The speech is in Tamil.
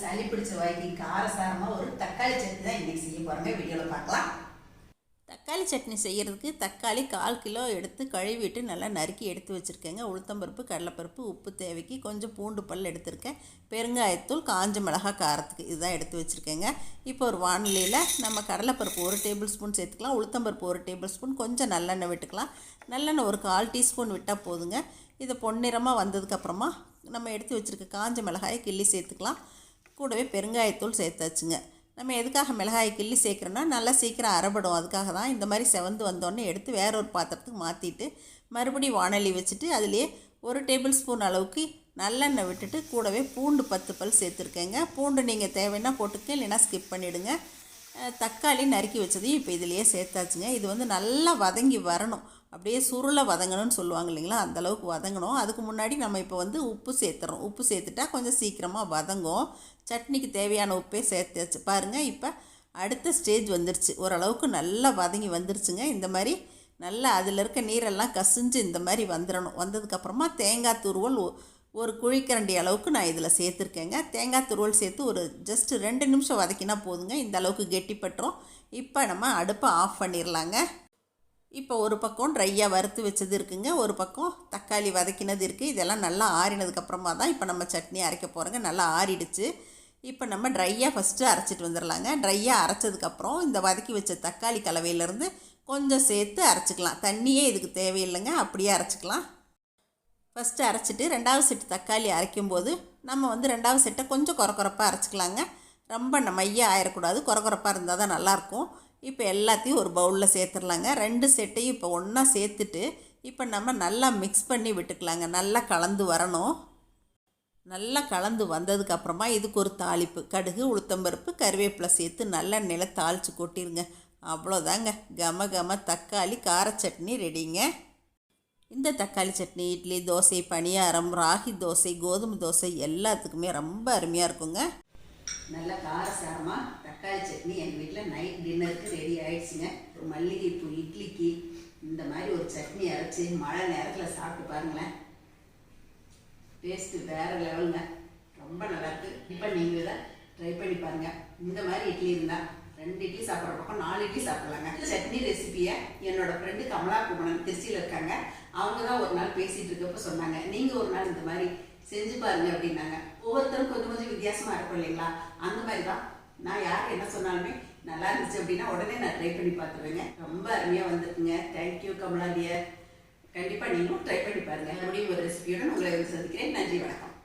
சளி பிடிச்ச வாய்க்கு காரசாரமாக ஒரு தக்காளி சட்னி தான் இன்றைக்கி செய்ய போகிறோமே வீடியோவில் பார்க்கலாம். தக்காளி சட்னி செய்கிறதுக்கு தக்காளி கால் கிலோ எடுத்து கழுவிட்டு நல்லா நறுக்கி எடுத்து வச்சுருக்கேங்க. உளுத்தம்பருப்பு கடலைப்பருப்பு உப்பு தேவைக்கு கொஞ்சம் பூண்டு பல் எடுத்திருக்கேன். பெருங்காயத்தூள் காஞ்ச மிளகாய் காரத்துக்கு இதுதான் எடுத்து வச்சுருக்கேங்க. இப்போ ஒரு வானிலையில் நம்ம கடலைப்பருப்பு ஒரு டேபிள் ஸ்பூன் சேர்த்துக்கலாம். உளுத்தம்பருப்பு ஒரு டேபிள் ஸ்பூன். கொஞ்சம் நல்லெண்ணெய் விட்டுக்கலாம். நல்லெண்ணெய் ஒரு கால் டீஸ்பூன் விட்டால் போதுங்க. இது பொன்னிறமாக வந்ததுக்கப்புறமா நம்ம எடுத்து வச்சுருக்க காஞ்ச மிளகாயை கிள்ளி சேர்த்துக்கலாம். கூடவே பெருங்காயத்தூள் சேர்த்தாச்சுங்க. நம்ம எதுக்காக மிளகாய் கிள்ளி சேர்க்குறோன்னா நல்லா சீக்கிரம் அரைபடும். அதுக்காக தான் இந்த மாதிரி செவந்து வந்தோடனே எடுத்து வேற ஒரு பாத்திரத்துக்கு மாற்றிட்டு மறுபடியும் வானொலி வச்சுட்டு அதுலேயே ஒரு டேபிள் ஸ்பூன் அளவுக்கு நல்லெண்ணெய் விட்டுட்டு கூடவே பூண்டு பத்து பல் சேர்த்துருக்கேங்க. பூண்டு நீங்கள் தேவைன்னா போட்டுக்க இல்லைன்னா ஸ்கிப் பண்ணிவிடுங்க தக்காளி நறுக்கி வச்சதையும் இப்போ இதுலேயே சேர்த்தாச்சுங்க. இது வந்து நல்லா வதங்கி வரணும். அப்படியே சுருளை வதங்கணும்னு சொல்லுவாங்க இல்லைங்களா? அந்த அளவுக்கு வதங்கணும். அதுக்கு முன்னாடி நம்ம இப்போ வந்து உப்பு சேர்த்துறோம். உப்பு சேர்த்துட்டா கொஞ்சம் சீக்கிரமாக வதங்கும். சட்னிக்கு தேவையான உப்பே சேர்த்தாச்சு. பாருங்கள் இப்போ அடுத்த ஸ்டேஜ் வந்துருச்சு. ஓரளவுக்கு நல்லா வதங்கி வந்துருச்சுங்க. இந்த மாதிரி நல்லா அதில் இருக்க நீரெல்லாம் கசிஞ்சு இந்த மாதிரி வந்துடணும் வந்ததுக்கப்புறமா தேங்காய் துருவல் ஒரு குழிக்கரண்டி அளவுக்கு நான் இதில் சேர்த்துருக்கேங்க. தேங்காய் துருவல் சேர்த்து ஒரு ஜஸ்ட் ரெண்டு நிமிஷம் வதக்கினா போதுங்க. இந்த அளவுக்கு கெட்டிப்பட்டுரும் இப்போ நம்ம அடுப்பை ஆஃப் பண்ணிடலாங்க இப்போ ஒரு பக்கம் ட்ரையாக வறுத்து வச்சது இருக்குங்க. ஒரு பக்கம் தக்காளி வதக்கினது இருக்குது இதெல்லாம் நல்லா ஆறினதுக்கப்புறமா தான் இப்போ நம்ம சட்னி அரைக்க போகிறோங்க நல்லா ஆறிடுச்சு. இப்போ நம்ம ட்ரையாக ஃபஸ்ட்டு அரைச்சிட்டு வந்துடலாங்க ட்ரையாக அரைச்சதுக்கப்புறம் இந்த வதக்கி வச்ச தக்காளி கலவையிலேருந்து கொஞ்சம் சேர்த்து அரைச்சிக்கலாம். தண்ணியே இதுக்கு தேவையில்லைங்க. அப்படியே அரைச்சிக்கலாம். ஃபஸ்ட்டு அரைச்சிட்டு ரெண்டாவது செட்டு தக்காளி அரைக்கும்போது நம்ம வந்து ரெண்டாவது செட்டை கொஞ்சம் குறக்குறப்பாக அரைச்சிக்கலாங்க. ரொம்ப நம்ம மைய ஆயிடக்கூடாது குறக்குறப்பாக இருந்தால் தான் நல்லாயிருக்கும். இப்போ எல்லாத்தையும் ஒரு பவுலில் சேர்த்துடலாங்க. ரெண்டு செட்டையும் இப்போ ஒன்றா சேர்த்துட்டு இப்போ நம்ம நல்லா மிக்ஸ் பண்ணி விட்டுக்கலாங்க. நல்லா கலந்து வரணும். நல்லா கலந்து வந்ததுக்கப்புறமா இதுக்கு ஒரு தாளிப்பு. கடுகு உளுத்தம்பருப்பு கருவேப்பிலை சேர்த்து நல்லெண்ணெயில் தாளித்து கொட்டிடுங்க அவ்வளோதாங்க. கம கம தக்காளி கார சட்னி ரெடிங்க இந்த தக்காளி சட்னி இட்லி தோசை பணியாரம் ராகி தோசை கோதுமை தோசை எல்லாத்துக்குமே ரொம்ப அருமையாக இருக்குங்க. நல்ல காரசாரமாக தக்காளி சட்னி எங்கள் வீட்டில் நைட் டின்னருக்கு ரெடி ஆயிடுச்சுங்க. ஒரு மல்லிகைப்பூ இட்லிக்கு இந்த மாதிரி ஒரு சட்னி அரைச்சி மழை நேரத்தில் சாப்பிட்டு பாருங்களேன். டேஸ்ட்டு வேறு லெவலுங்க ரொம்ப நல்லாயிருக்கு இப்போ நீங்கள் தான் ட்ரை பண்ணி பாருங்கள் இந்த மாதிரி இட்லி இருந்தால் ரெண்டு இட்லி சாப்பிட்ற பக்கம் நாலு இட்லி சாப்பிடலாங்க. சட்னி ரெசிபியை என்னோட ஃப்ரெண்டு கமலா குமணன் திருச்சியில் இருக்காங்க. அவங்க தான் ஒரு நாள் பேசிகிட்டு இருக்கப்ப சொன்னாங்க. நீங்கள் ஒரு நாள் இந்த மாதிரி செஞ்சு பாருங்க அப்படின்னாங்க. ஒவ்வொருத்தரும் கொஞ்சம் கொஞ்சம் வித்தியாசமாக இருக்கும் இல்லைங்களா? அந்த மாதிரி தான். நான் யார் என்ன சொன்னாலுமே நல்லா இருந்துச்சு அப்படின்னா உடனே நான் ட்ரை பண்ணி பார்த்துருவேங்க. ரொம்ப அருமையாக வந்திருக்குங்க. தேங்க்யூ கமலா டியர் கண்டிப்பாக நீங்களும் ட்ரை பண்ணி பாருங்கள் மறுபடியும் ஒரு ரெசிபியோட உங்களை சந்திக்கிறேன். நன்றி வணக்கம்.